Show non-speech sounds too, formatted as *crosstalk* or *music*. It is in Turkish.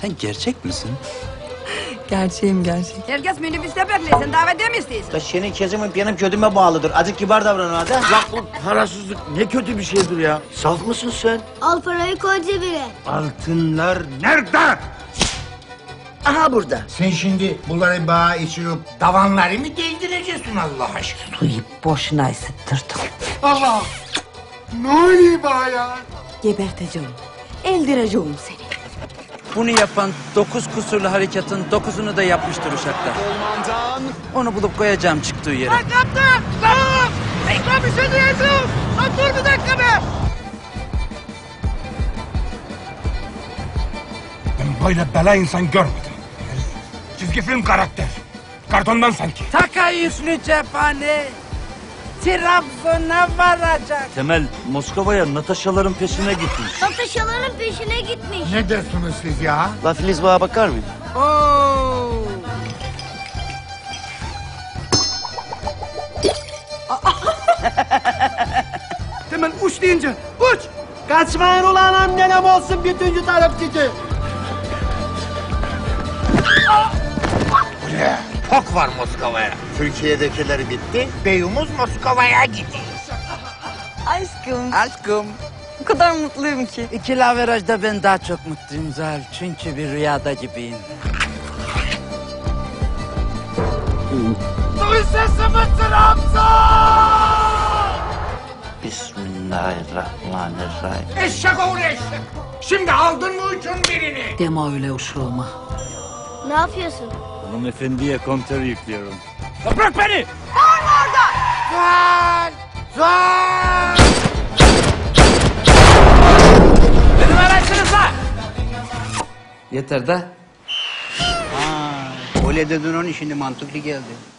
Sen gerçek misin? Gerçeğim gerçek. Herkes minibüste beklesin. Davete mi istiyorsun? Da senin kezim benim kötüme bağlıdır. Azıcık kibar davran hadi. Lan bu parasızlık ne kötü bir şeydir ya. Saf mısın sen? Al parayı koy cebine. Altınlar nerede? Aha burada. Sen şimdi bunları bağa içirip davanları mı değdireceksin Allah aşkına? Suyu boşuna ısıttırdım. Allah! Ne oluyor bana ya? Geberteceğim. Eldireceğim seni. Bunu yapan dokuz kusurlu harekatın dokuzunu da yapmıştır uşaklar. Onu bulup koyacağım çıktığı yere. Kaptan! Lan! Lan bir şey diyeceğim! Lan dur bir dakika be! Ben böyle bela insan görmedim. Çizgi film karakter. Kartondan sanki. Taka yüzlü cephane. Trabzon'a varacak. Temel Moskova'ya Natasha'ların peşine gitmiş. Satışaların peşine gitmiş. Ne dersiniz siz ya? La Filiz bağa bakar mı? Oo. *laughs* Hemen uç deyince uç. Kaçmayın ulan annenem olsun bütüncü tarafçıcı. Buraya fok var Moskova'ya. Türkiye'dekiler bitti. Beyimiz Moskova'ya gidiyor. Aşkım. Aşkım. O kadar mutluyum ki. İkili averajda ben daha çok mutluyum Zal. Çünkü bir rüyada gibiyim. Bismillahirrahmanirrahim. Eşek oğlu eşek. Şimdi aldın mı uçun birini? Deme öyle uşağıma. Ne yapıyorsun? Hanımefendiye kontör yüklüyorum. Bırak beni! Yeter de. Öyle dedin onun şimdi mantıklı geldi.